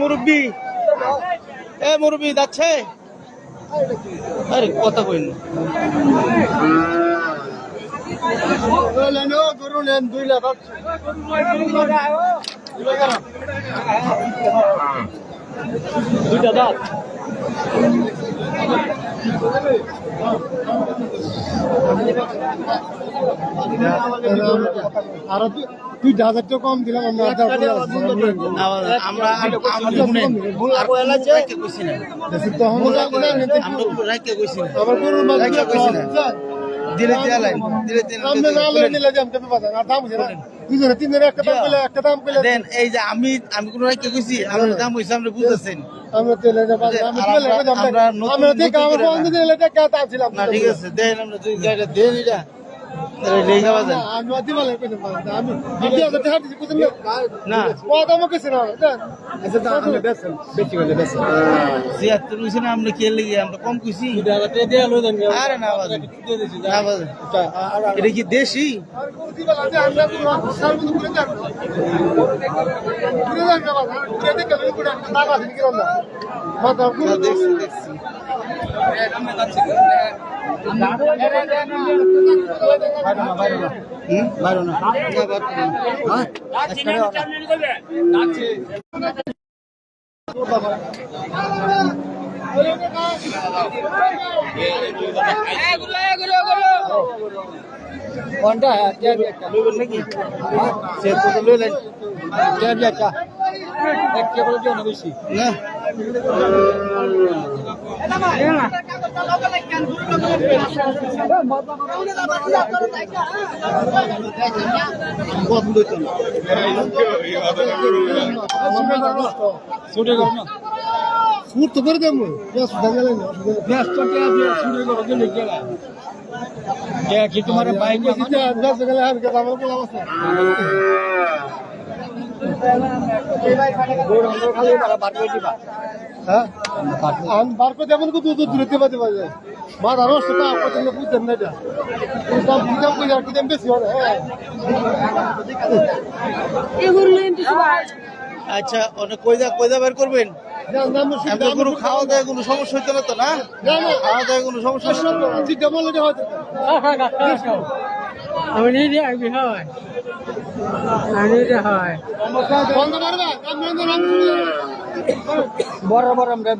মুরব্বি। এ মুরব্বি যাচ্ছে? আরে কথা কইন গরু লেন দুই লাখ দুইটা দাঁত। আরও দুই হাজার টাকা কম দিলাম আমরা দিলে দিলে দিলে একটা দাম কইলে দেন এই যে আমি আমি কোনো রাইখা কইছি আমার দাম হইছে আমরা বুঝতেছেন। আমরা বাজার আমরা আর তেলে আমরা- আমরা নতুন- আমরা বন্ধ না। ঠিক আছে দেন আমরা দুই গাড়ি দেন এটা দাম কইছে না আচ্ছা ছিয়াত্তর আমরা কে লেগে আমরা কম কইছি দেয়া আরে না এটা কি দেশি দেখছি দেখছি হুম বাইরো না না বাইরো না কোনটা কে একটা লইবেন নাকি সে তো করে দেবো কে তোমার বাইক আছে বেশ গেলে আর হ্যাঁ বার করে দেবেন কত দূর দেবা দেবা যায়। মা দাঁড়ো সেটা আপনার বুঝতেন না এটা। দাম কই আর কি বেশি হবে হ্যাঁ। আচ্ছা অনেক কয়দা কয়দা বের করবেন? এমনি কোনো খাওয়া দাওয়া কোনো সমস্যা হইতে না? তো না। খাওয়া দাওয়া কোনো সমস্যা আমি নিজে আসবি হয়। আমি হয় বড় আমরা